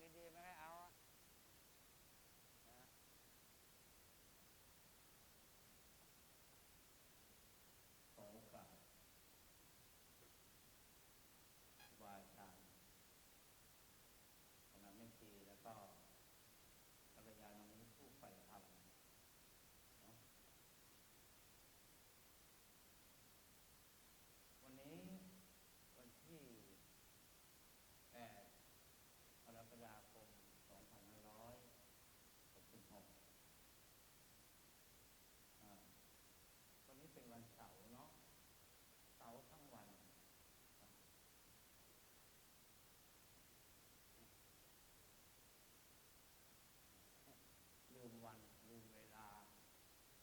เรื่องดีๆไม่ให้เอาอะนะ ขอโอกาสวาจารย์คณะแม่ชีแล้วก็ภรรยาน้องนี้ผู้ใฝ่ธรรมเนาะวันนี้วันที่แปดกรกฎาคมสองพันห้าร้อยหกสิบหกอ่า วันนี้เป็นวันเสาร์เนาะ เสาร์ทั้งวันครับลืมวันลืมเวลา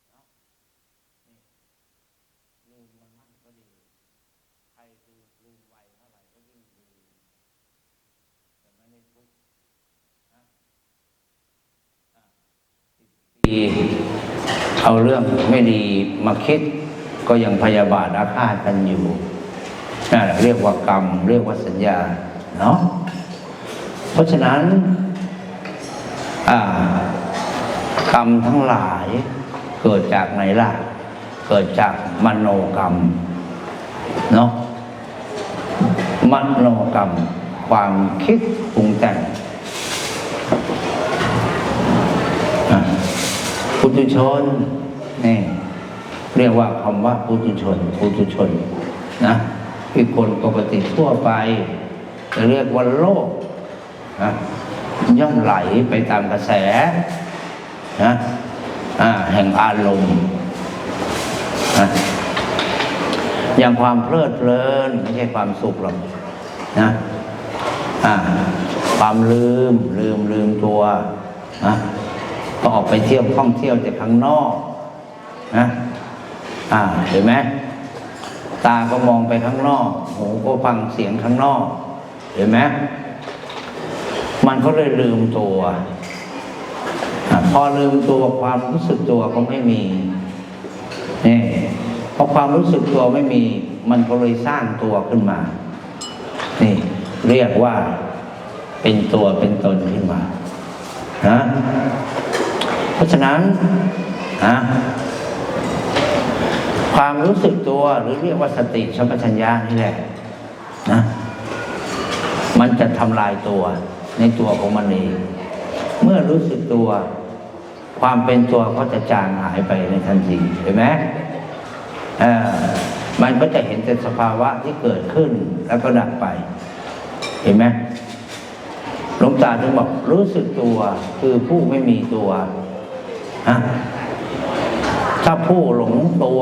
เนาะนี่ลืมมันมั่นก็ดี ใครคือลืมไวเท่าไหร่ก็ยิ่งดีแต่ไม่ได้ทุกข์นะอะสิบปี เอาเรื่องไม่ดีมาคิด ก็ยังพยาบาทอาฆาตกันอยู่นั่นเรียกว่ากรรม เรียกว่าสัญญาเนาะเพราะฉะนั้นกรรมทั้งหลายเกิดจากไหนล่ะ เกิดจากมโนกรรมเนาะมโนกรรม ความคิดปรุงแต่งอะ ปุถุชนนี่เรียกว่าคำว่าปุถุชนปุถุชนนะคือคนปกติทั่วไปจะเรียกว่าโลกนะย่อมไหลไปตามกระแสนะแห่งอารมณ์นะอย่างความเพลิดเพลินไม่ใช่ความสุขหรอกนะความลืมลืมลืมตัวนะ ก็ออกไปเที่ยวท่องเที่ยวจากข้างนอกนะอ่าเห็นไหมตาก็มองไปข้างนอก หูก็ฟังเสียงข้างนอก เห็นไหมมันก็เลยลืมตัวอพอลืมตัวความรู้สึกตัวก็ไม่มีนี่พอความรู้สึกตัวไม่มี มันก็เลยสร้างตัวขึ้นมา นี่ เรียกว่าเป็นตัวเป็นตนขึ้นมานะ เพราะฉะนั้นนะความรู้สึกตัวหรือเรียกว่าสติสัมปชัญญะนี่แหละนะมันจะทำลายตัวในตัวของมันเองเมื่อรู้สึกตัว ความเป็นตัวก็จะจางหายไปในทันทีเห็นไหมเออมันก็จะเห็นแต่สภาวะที่เกิดขึ้นแล้วก็ดับไป เห็นไหมหลวงตาถึงบอกรู้สึกตัวคือผู้ไม่มีตัวะถ้าผู้หลงตัว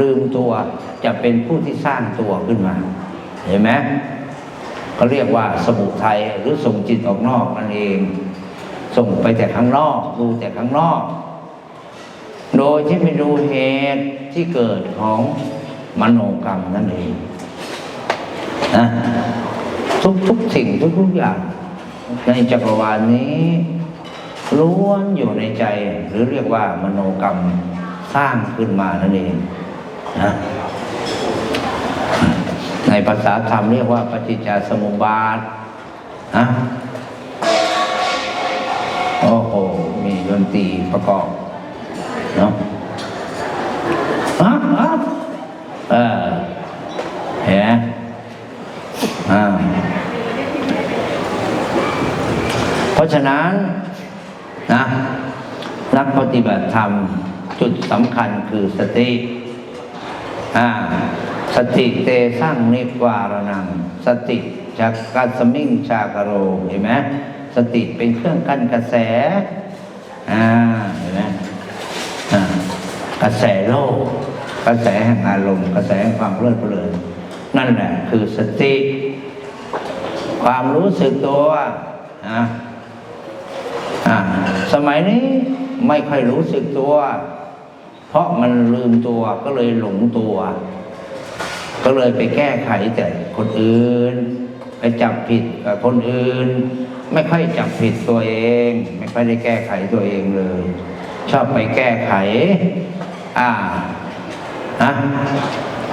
ลืมตัวจะเป็นผู้ที่สร้างตัวขึ้นมา เห็นไหมเขาเรียกว่าสมุทัยหรือส่งจิตออกนอกนั่นเอง ส่งไปแต่ข้างนอก ดูแต่ข้างนอก โดยที่ไม่ดูเหตุที่เกิดของมโนกรรมนั่นเองนะทุกทุกสิ่งทุกทุกอย่างในจักรวาลนี้ ล้วนอยู่ในใจ หรือเรียกว่ามโนกรรมสร้างขึ้นมานั่นเองนะในภาษาธรรมเรียกว่าปฏิจจสมุปบาทนะโอ้โห มีดนตรีประกอบเนาะฮะฮะเออเห็นอ่าเพราะฉะนั้น นะนักปฏิบัติธรรมจุดสำคัญคือสติอ่าสติเตสร้างนิวารนัง สติจากกัสมิงชากโรเห็นไหมสติเป็นเครื่องกั้นกระแสอ่าเห็นไหมกระแสโลก กระแสแห่งอารมณ์กระแสแห่งความเพลิดเพลินนั่นแหละคือสติ ความรู้สึกตัวอ่าอ่า สมัยนี้ไม่ค่อยรู้สึกตัว เพราะมันลืมตัวก็เลยหลงตัว ก็เลยไปแก้ไขแต่คนอื่น ไปจับผิดกับคนอื่น ไม่ค่อยจับผิดตัวเอง ไม่ค่อยได้แก้ไขตัวเองเลย ชอบไปแก้ไข อ่านะ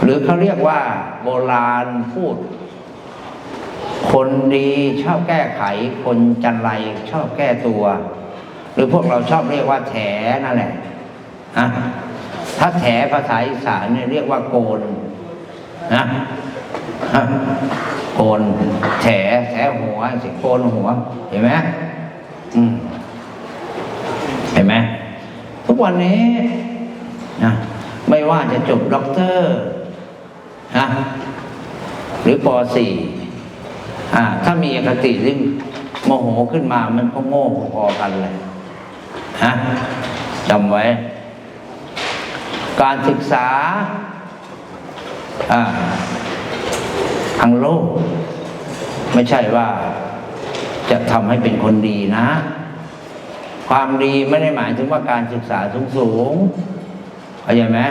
หรือเขาเรียกว่า โบราณพูด คนดีชอบแก้ไข คนจันไรชอบแก้ตัว หรือพวกเราชอบเรียกว่าแถนั่นแหละนะถ้าแถภาษาอีสานเนี่ยเรียกว่าโกนนะโกนแถแถหัวสิโกนหัว เห็นไหมอืมเห็นไหมทุกวันนี้นะไม่ว่าจะจบด็อกเตอร์นะหรือป .4 อ่าถ้ามีอคติซึ่งโมโหขึ้นมามันก็โง่พอๆกันเลย ฮะจำไว้ การศึกษาทางโลก ไม่ใช่ว่าจะทำให้เป็นคนดีนะ ความดีไม่ได้หมายถึงว่าการศึกษาสูงสูงเข้าใจไหม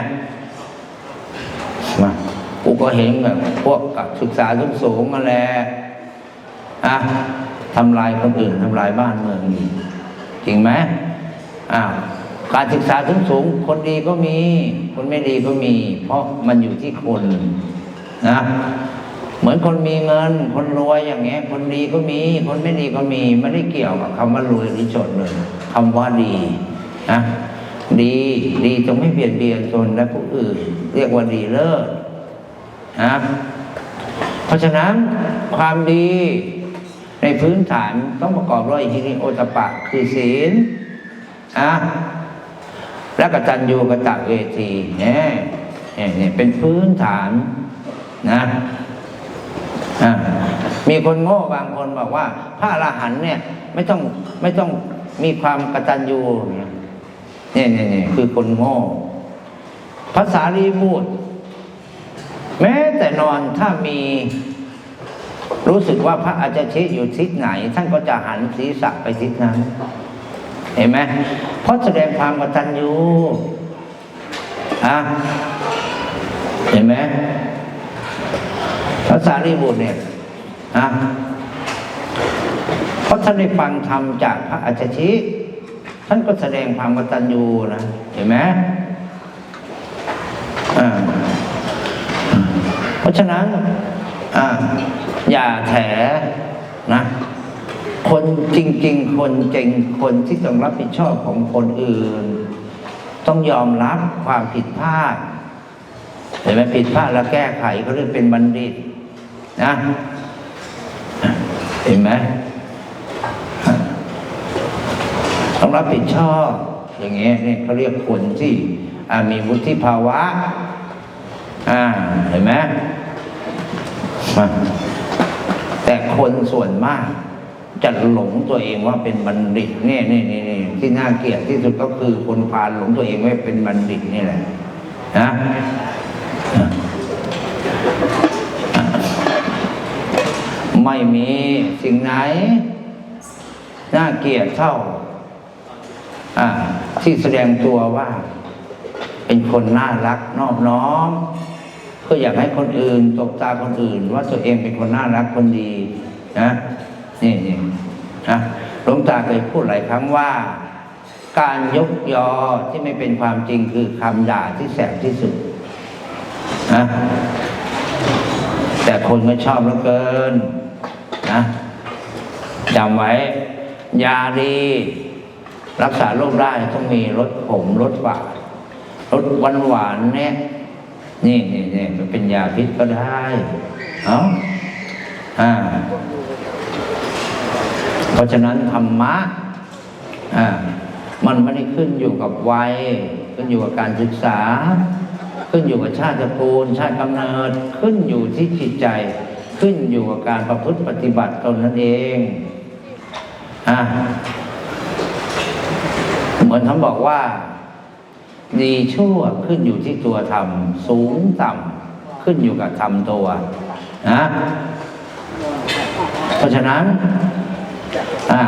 มากูก็เห็นแบบพวกกับศึกษาสูงสูงมาแหละอะทำลายคนอื่นทำลายบ้านเมืองจริงไหม อ้าการศึกษาสูงสูงคนดีก็มี คนไม่ดีก็มี เพราะมันอยู่ที่คนนะเหมือนคนมีเงิน คนรวยอย่างเงี้ย คนดีก็มี คนไม่ดีก็มีไม่ได้เกี่ยวกับคำว่ารวยหรือจนเลยคำว่าดีนะดีดีจงไม่เบียดเบียนตนและผู้อื่น เรียกว่าดีเลิศนะเพราะฉะนั้นความดีในพื้นฐานต้องประกอบด้วยฮิริโอตปะคือศีล อะและกตัญญูกตเวทีเนี่ยเนี่ยเนี่ยเป็นพื้นฐานนะมีคนโง่บางคนบอกว่า พระอรหันเนี่ยไม่ต้องไม่ต้องมีความกตัญญูเนี่ยเนี่ยเนี่ยเนี่ยคือคนโง่ภาษารีบูตแม้แต่นอนถ้ามีรู้สึกว่าพระอาจจะชี้อยู่ทิศไหน ท่านก็จะหันศีรษะไปทิศนั้น เห็นไหมเพราะแสดงความกตัญญูอะเห็นไหมพระสารีบุตรเนี่ยนะเพราะท่านได้ฟังธรรมจากพระอาจารย์ชิท่านก็แสดงความกตัญญูนะเห็นไหมอ่าเพราะฉะนั้นอ่าอย่าแถนะ คนจริง ๆ คนจงคนที่ต้องรับผิดชอบของคนอื่น ต้องยอมรับความผิดพลาดเห็นไหมผิดพลาดแล้วแก้ไขเขาเรียกเป็นบัณฑิต นะเห็นไหมต้องรับผิดชอบ อย่างเงี้ยเนี่ยเขาเรียกคนที่มีวุฒิภาวะ อ่าเห็นไหมแต่คนส่วนมาก จะหลงตัวเองว่าเป็นบัณฑิตเนี่ยนี่นี่นี่ที่น่าเกลียดที่สุดก็คือคนพาลหลงตัวเองว่าเป็นบัณฑิตนี่แหละนะไม่มีสิ่งไหน น่าเกลียดเท่าที่แสดงตัวว่า เป็นคนน่ารักนอบน้อมก็อยากให้คนอื่นตกตาคนอื่น ว่าตัวเองเป็นคนน่ารักคนดีนะ นี่นี่นะหลวงตาเคยพูดหลายครั้งว่า การยกยอที่ไม่เป็นความจริงคือคำด่าที่แสบที่สุดนะแต่คนก็ชอบเหลือเกินนะจำไว้ ยาดี รักษาโรคได้ต้องมีรสขมรสหวานรสหวานหวานเนี่ยนี่นี่นี่มันเป็นยาพิษก็ได้ เอาอ่า เพราะฉะนั้นธรรมะมันไม่ได้ขึ้นอยู่กับวัย ขึ้นอยู่กับการศึกษา ขึ้นอยู่กับชาติตระกูล ชาติกำเนิด ขึ้นอยู่ที่จิตใจ ขึ้นอยู่กับการประพฤติปฏิบัติตนนั่นเองอะเหมือนท่านบอกว่าดีชั่วขึ้นอยู่ที่ตัวธรรม สูงต่ำขึ้นอยู่กับธรรมตัวนะเพราะฉะนั้น อ่า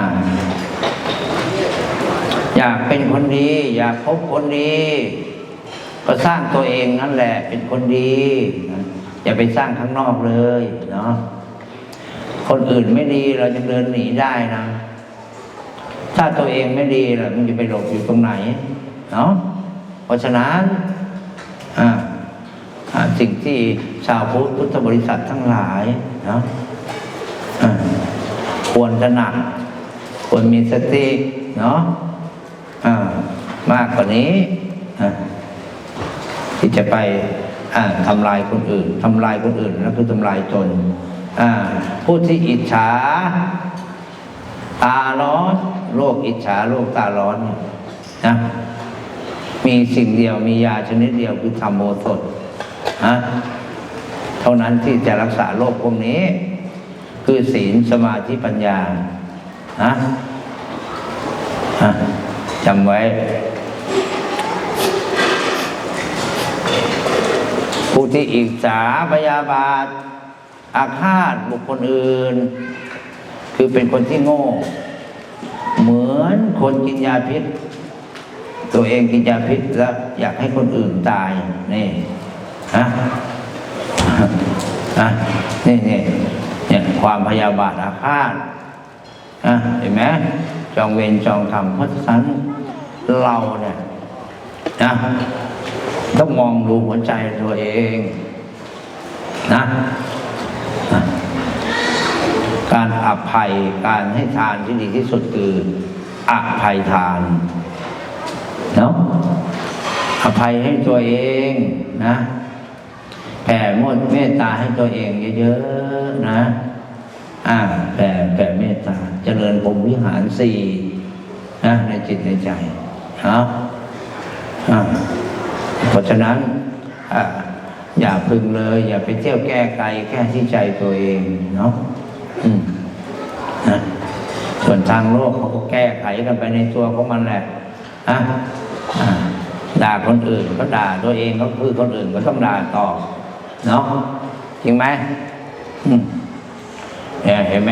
อยากเป็นคนดี อยากพบคนดี ก็สร้างตัวเองนั่นแหละ เป็นคนดี อย่าไปสร้างข้างนอกเลยเนาะคนอื่นไม่ดีเราจะเดินหนีได้นะ ถ้าตัวเองไม่ดีล่ะมันจะไปหลบอยู่ตรงไหนเนาะเพราะฉะนั้นอ่าสิ่งที่ชาวพุทธบริษัททั้งหลายเนาะ ควรจะหนักควรมีสติเนาะอ่ามากกว่านี้ที่จะไปอ่าทำลายคนอื่นทำลายคนอื่นแล้วคือทำลายตนผู้ที่อิจฉาตาร้อนโรคอิจฉาโรคตาร้อนนะมีสิ่งเดียวมียาชนิดเดียวคือธรรมโอสถนะเท่านั้นที่จะรักษาโรคพวกนี้ คือศีลสมาธิปัญญานะนะจำไว้ ผู้ที่อิจฉาพยาบาท อาฆาตบุคคลอื่น คือเป็นคนที่โง่ เหมือนคนกินยาพิษ ตัวเองกินยาพิษแล้วอยากให้คนอื่นตาย นี่ฮะฮะนี่นี่ เนี่ยความพยาบาทอาฆาตอะเห็นไหมจองเวรจองกรรมเพราะฉะนั้นเราเนี่ยนะต้องมองดูหัวใจตัวเองนะนะการอภัยการให้ทานที่ดีที่สุดคืออภัยทานเนาะอภัยให้ตัวเองนะ แผ่มดเมตตาให้ตัวเองเยอะๆนะ อ่าแผ่แผ่เมตตา เจริญพรมวิหารสี่นะในจิตในใจเนาะอ่าเพราะฉะนั้นอ่าอย่าพึงเลย อย่าไปเที่ยวแก้ไกลแก้ที่ใจตัวเองเนาะอืมนะส่วนทางโลกเขาก็แก้ไขกันไปในตัวของมันแหละอะอ่าด่าคนอื่นก็ด่าตัวเองก็คือคนอื่นก็ต้องด่าตอบ เนาะจริงไหมเนี่ยเห็นไหม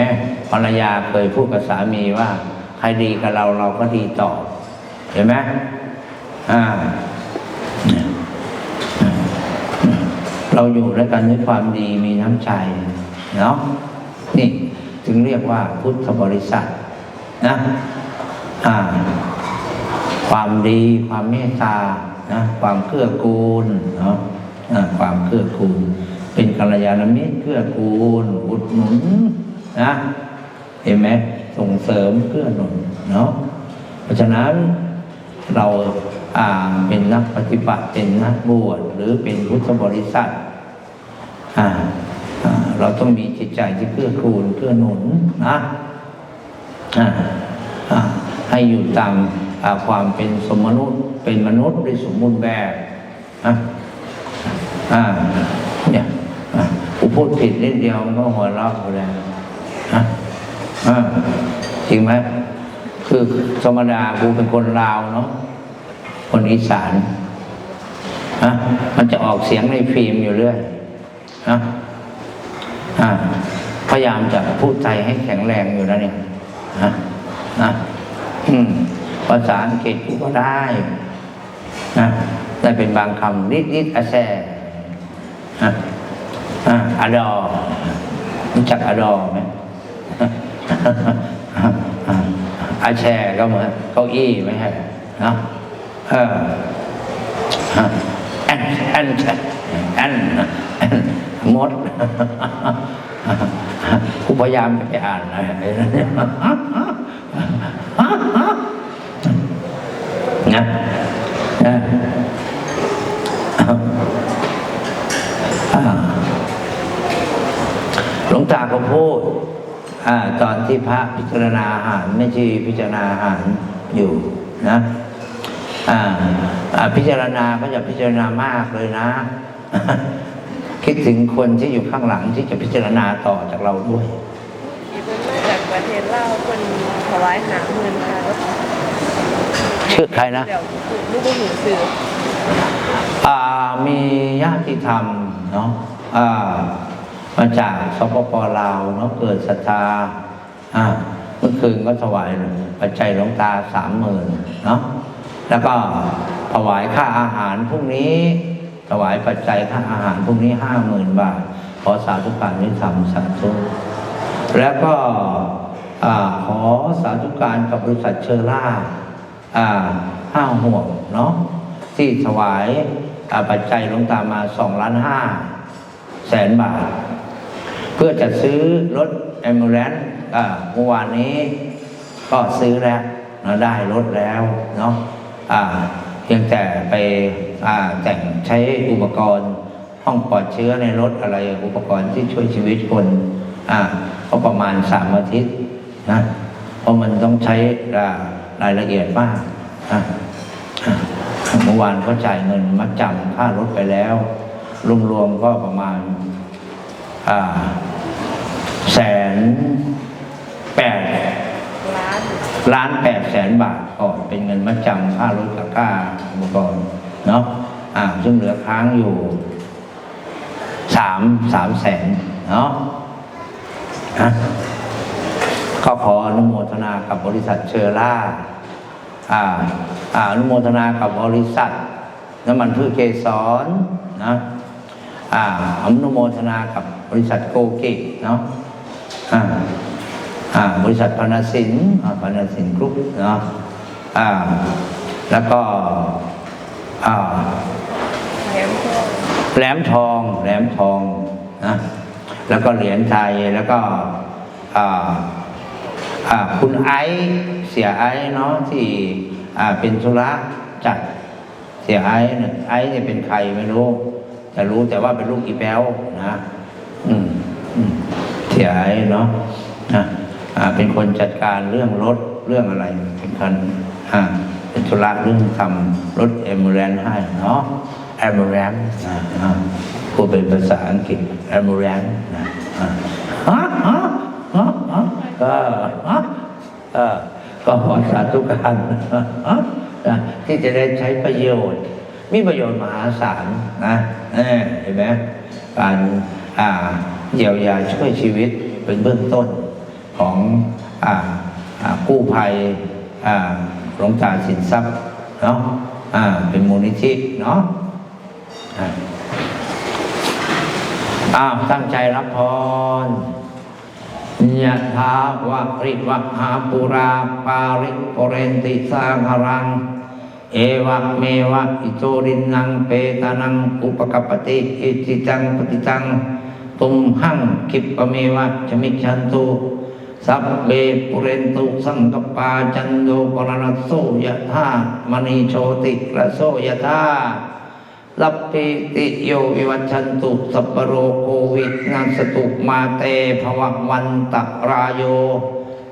ภรรยาเคยพูดกับสามีว่า ใครดีกับเราเราก็ดีตอบเห็นไหมอ่าเราอยู่ด้วยกันด้วยความดีมีน้ำใจเนาะนี่จึงเรียกว่าพุทธบริษัทนะอ่าความดี ความเมตตานะความเกื้อกูลเนาะ ความเกื้อกูล เป็นกัลยาณมิตรเกื้อกูลอุดหนุนนะเห็นไหมส่งเสริมเกื้อหนุนเนาะเพราะฉะนั้นเราอ่าเป็นนักปฏิบัติเป็นนักบวชหรือเป็นพุทธบริษัทอ่าเราต้องมีจิตใจที่เกื้อกูลเกื้อหนุนนะให้อยู่ตามอ่าความเป็นสมนุษย์เป็นมนุษย์ในสมบูรณ์แบบอะ อ่า เนี่ยอะกูพูดผิดนิดเดียวมันก็หัวเราะอยู่แล้วอะอ่าจริงไหมคือธรรมดากูเป็นคนลาวเนาะคนอีสานอะมันจะออกเสียงในฟิล์มอยู่เรื่อยนะอ่าพยายามจะพูดไทยให้แข็งแรงอยู่นะเนี่ยนะนะอืมภาษาอังกฤษกูก็ได้นะได้เป็นบางคำนิดนิดอาแซ อะอ่าอดอรู้จักอะดอไหมอาแชร์ก็เหมือนเก้าอี้ไม่ใช่เนาะเออแอนแอนแอนแอนมดกูพยายามจะไปอ่านนะนะอ่า หลวงตาก็พูดอ่าตอนที่พระพิจารณาอาหารไม่ใช่พิจารณาอาหารอยู่นะอ่าอ่าพิจารณาก็จะพิจารณามากเลยนะ คิดถึงคนที่อยู่ข้างหลังที่จะพิจารณาต่อจากเราด้วยมีเพิ่นมาจากประเทศลาวเพิ่นถวายหาหมื่นค่ะชื่อใครนะเดี๋ยวลูกบ่หูสื่ออ่ามีญาติธรรม เนาะอ่ามาจากสปปลาวเนาะเกิดศรัทธาอ่าเมื่อคืนก็ถวายปัจจัยหลวงตาสามหมื่นเนาะแล้วก็ถวายค่าอาหารพรุ่งนี้ ถวายปัจจัยค่าอาหารพรุ่งนี้ห้าหมื่นบาท ขอสาธุการนิธรรมสาธุแล้วก็อ่าขอสาธุการกับบริษัทเชอร่าอ่าห้าห่วงเนาะที่ถวาย อ่าปัจจัยลงตามาสองล้านห้าแสนบาท เพื่อจะซื้อรถแอมบูเลนเมื่อวานนี้ก็ซื้อแล้วนะได้รถแล้วเนาะอ่าเพียงแต่ไปอ่าแต่งใช้อุปกรณ์ห้องปลอดเชื้อในรถอะไรอุปกรณ์ที่ช่วยชีวิตคนอ่าก็ประมาณสามอาทิตย์นะเพราะมันต้องใช้อ่ารายละเอียดมากนะอะ เมื่อวานก็จ่ายเงินมัดจำค่ารถไปแล้ว รวมๆก็ประมาณอ่าแสนแปดล้านแปดแสนบาทก่อนเป็นเงินมัดจำค่ารถกับค่าอุปกรณ์เนาะอ่าซึ่งเหลือค้างอยู่สามสามแสนเนาะฮะก็ขออนุโมทนากับบริษัทเชอร่า อ่าอ่าอนุโมทนากับบริษัทน้ำมันพืชเกสรนะอ่าอนุโมทนากับบริษัทโกเกิเนาะอ่าอ่าบริษัทพนาสินอ่าพนาสินกรุ๊ปเนาะอ่าแล้วก็อ่าแหลมทองแหลมทองแหลมทองนะแล้วก็เหรียญไทยแล้วก็อ่าอ่าคุณไอซ์ สียไอซ์เนาะที่เป็นธุระจัดเสียไอซ์เนี่ยไอซ์เนี่ยเป็นใครไม่รู้ แต่รู้แต่ว่าเป็นลูกอีแป้วนะอืมอืมเสียไอ้เนาะนะอ่าเป็นคนจัดการเรื่องรถเรื่องอะไรเป็นคนอ่าเป็นธุระเรื่องทำรถเอมบูเรนให้เนาะเอมบูเรนนะอ่าพูดเป็นภาษาอังกฤษเอมบูเรนนะอ่าฮะฮะฮะฮะก็ฮะเออ ก็ขอสาธุการนะที่จะได้ใช้ประโยชน์ มีประโยชน์มหาศาลนะเออเห็นไหมการอ่าเยียวยาช่วยชีวิตเป็นเบื้องต้นของอกู้ภัยหลวงตาสินทรัพย์เนาะเป็นมูลนิธิเนาะอ้าวตั้งใจรับพร ยะถาวะริวะหาปุราปาริปุเรนติสางหรัง เอวะเมวะอิโตรินังเปตานังอุปกปติอิจิตังปฏิตังตุมหังคิปเมวะชมิชันตุสัพเบปุเรนตุสังกปาจันโดปรณสโสยะธามณีโชติระโสยะธา ลัพพิติโยวิวัชชันตุสัพโรโควิดนัสตุมาเตภวะวันตรายโย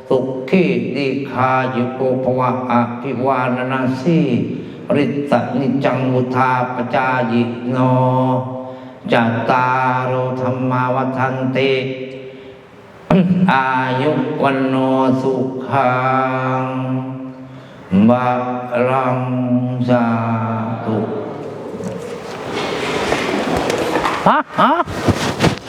สุขีดิคายุโกภวะอภิวานนาสีริตตนิจังมุทาปจายิโนจัตตารโอธรรมาวัฏันติ อายุวันโนสุขังบาลังสาธุ ฮะฮะ